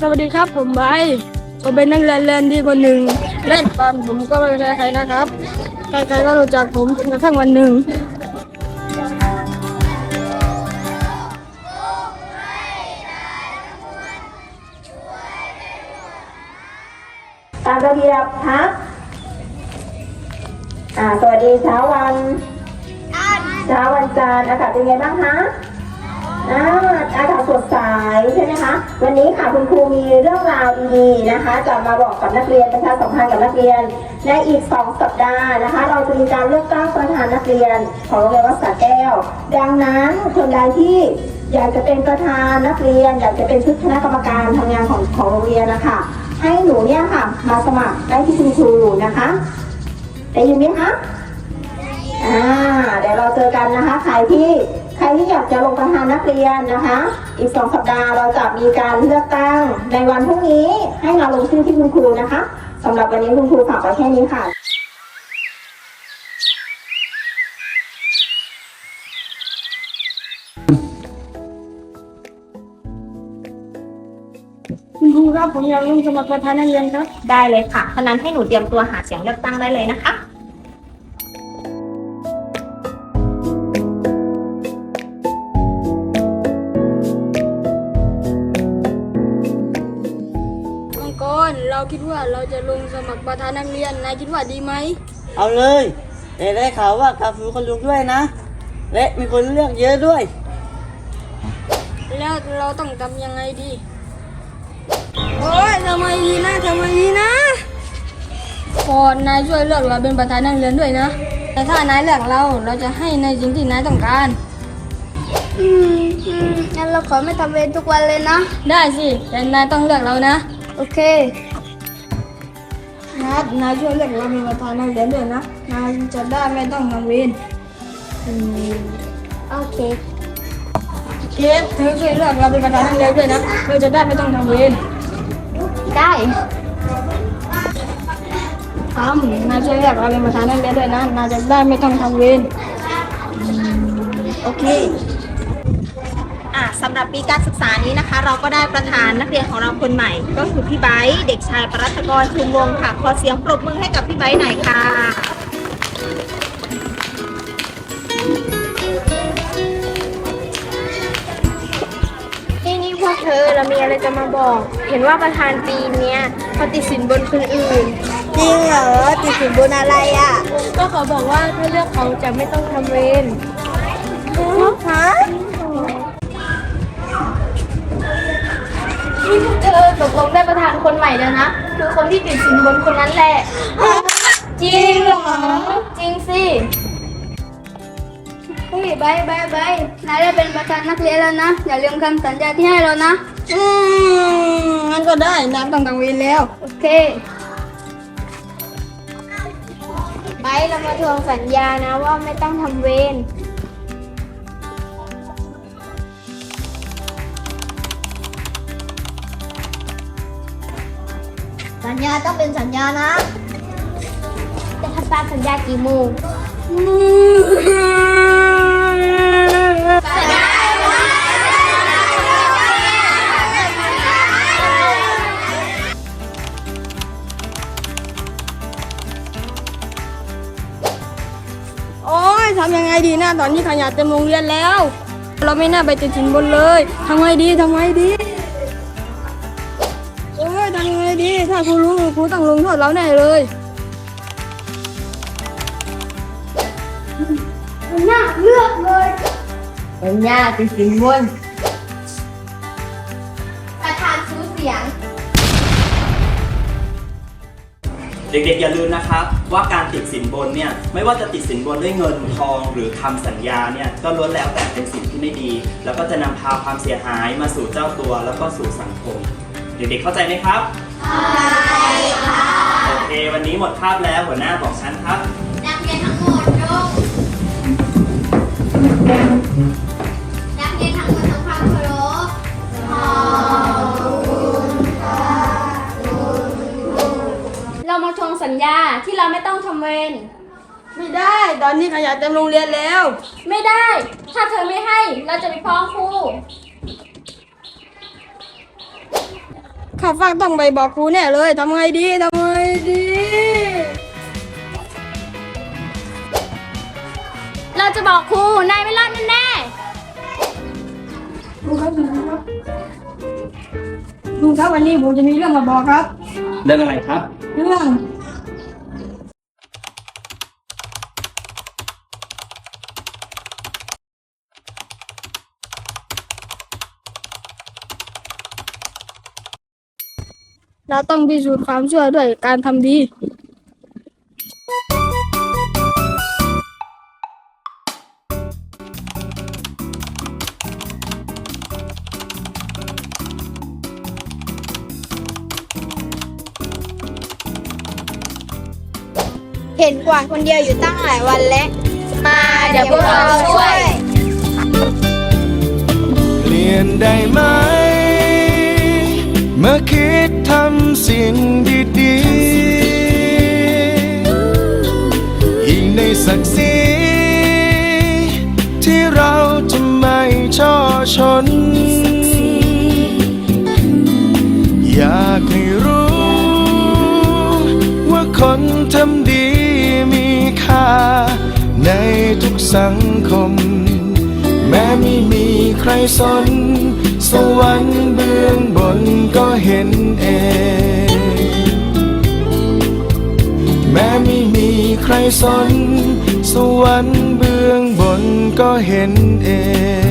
สวัสดีครับผมไบผมเป็นนักเรียนเรียนดีคนหนึ่งเล่นบอลผมก็ไม่ใช่ใครนะครับ ใครๆก็รู้จักผมจนกระทั่งวันหนึ่งตามระเบียบพักอ่าสวัสดีเช้าวันเช้าวันจันทร์อากาศเป็นไงบ้างคะ อ่าอากาศสดใสใช่ไหมคะ วันนี้ค่ะคุณครูมีเรื่องราวดีๆนะคะ จะมาบอกกับนักเรียนประชาสัมพันธ์กับนักเรียน ในอีก 2 สัปดาห์นะคะ เราจะมีการเลือกตั้งประธานนักเรียน ของโรงเรียนวัดสระแก้ว ดังนั้นคนใดที่อยากจะเป็นประธานนักเรียน อยากจะเป็นชุดคณะกรรมการทำงานของของโรงเรียนนะคะให้หนูเนี่ยค่ะ มาสมัครได้ที่คุณครูนะคะได้ยินไหมคะอ่าเดี๋ยวเราเจอกันนะคะใครที่ ใครที่อยากจะลงประธานนักเรียนนะคะ อีกสองสัปดาห์เราจะมีการเลือกตั้งในวันพรุ่งนี้ให้มาลงชื่อที่คุณครูนะคะสำหรับวันนี้คุณครูฝากไว้แค่นี้ค่ะคุณครูครับผมอยากลงสมัครประธานนักเรียนครับ ได้เลยค่ะฉะนั้นให้หนูเตรียมตัวหาเสียงเลือกตั้งได้เลยนะคะ คิดว่าเราจะลงสมัครประธานนักเรียน นายคิดว่าดีไหม เอาเลยแต่ได้ข่าวว่ากาฟิวคนลุกด้วยนะ และมีคนเลือกเยอะด้วย แล้วเราต้องทำยังไงดี โอ้ยทำไมดีนะทำไมดีนะพอนายช่วยเลือกเราเป็นประธานนักเรียนด้วยนะ แต่ถ้านายเลือกเราเราจะให้ในสิ่งที่นายต้องการ อืมอืมงั้นเราขอไม่ทำเวรทุกวันเลยนะ ได้สิแต่นายต้องเลือกเรานะ โอเค นัดนายช่วยเลือกเราเป็นประธานนักเรียนด้วยนะนายจะได้ไม่ต้องทำเวรโอเคเคสเธอช่วยเลือกเราเป็นประธานนักเรียนด้วยนะเราจะได้ไม่ต้องทำเวรได้ทำนายช่วยเลือกเราเป็นประธานนักเรียนด้วยนะนายจะได้ไม่ต้องทำเวรโอเคอะ สำหรับปีการศึกษานี้นะคะ เราก็ได้ประธานนักเรียนของเราคนใหม่ ก็คือพี่ไบร์ทเด็กชายปรัตกรชุมวงศ์ค่ะ ขอเสียงปรบมือให้กับพี่ไบร์ทหน่อยค่ะ นี่นี่พวกเธอเรามีอะไรจะมาบอก เห็นว่าประธานปีเนี้ยเขาติดสินบนคนอื่น จริงเหรอติดสินบนอะไรอะ ก็เขาบอกว่าถ้าเลือกเขาจะไม่ต้องทำเวรฮะ นี่พวกเธอตกลงได้ประธานคนใหม่แล้วนะ คือคนที่ติดสินบนคนนั้นแหละ จริงเหรอ จริงสิเฮ้ยบายบายบายนายได้เป็นประธานนักเรียนแล้วนะ อย่าลืมคำสัญญาที่ให้เรานะ อืมงั้นก็ได้นายไม่ต้องทำเวรแล้ว โอเคไปเรามาทวงสัญญานะว่าไม่ต้องทำเวร สัญญาต้องเป็นสัญญานะ จะทำตามสัญญากี่โมงโอ้ยทำยังไงดีนะตอนนี้ขยะเต็มโรงเรียนแล้ว เราไม่น่าไปติดสินบนเลยทำไงดีทำไงดี ครูรู้ครูต้องลงโทษเราแน่เลยน่าเลือกเลยสัญญาติดสินบนประธานซื้อเสียง เด็กๆอย่าลืมนะครับว่าการติดสินบนเนี่ยไม่ว่าจะติดสินบนด้วยเงินทองหรือคำสัญญาเนี่ยก็ล้วนแล้วแต่เป็นสิ่งที่ไม่ดี แล้วก็จะนำพาความเสียหายมาสู่เจ้าตัวแล้วก็สู่สังคม เด็กๆเข้าใจไหมครับเข้าใจค่ะ โอเค วันนี้หมดคาบแล้วหัวหน้าบอกฉันครับ นักเรียนทั้งหมดยกนักเรียนทั้งหมดทำความเคารพเรามาทวงสัญญาที่เราไม่ต้องทำเวร ไม่ได้ ตอนนี้ขยะเต็มโรงเรียนแล้ว ไม่ได้ ถ้าเธอไม่ให้ เราจะไปฟ้องครู ข้าฟังต้องไปบอกครูแน่เลยทำไงดีทำไงดี เราจะบอกครูนายไม่รอดแน่ครูครับครูครับครูครับวันนี้ผมจะมีเรื่องมาบอกครับ เรื่องอะไรครับ เรื่อง เราต้องพิสูจน์ความชั่วด้วยการทำดี เห็นกวาดคนเดียวอยู่ตั้งหลายวันแล้วมาเดี๋ยวพวกเราช่วย เปลี่ยนได้ไหม สิ่งดีๆยิ่งในศักดิ์ศรีที่เราจะไม่ช่อชน อยากให้รู้ ว่าคนทำดีมีค่า ในทุกสังคม แม้ไม่มีใครสน สวรรค์เบื้องบนก็เห็นเอง แม้ไม่มีใครสน สวรรค์เบื้องบนก็เห็นเอง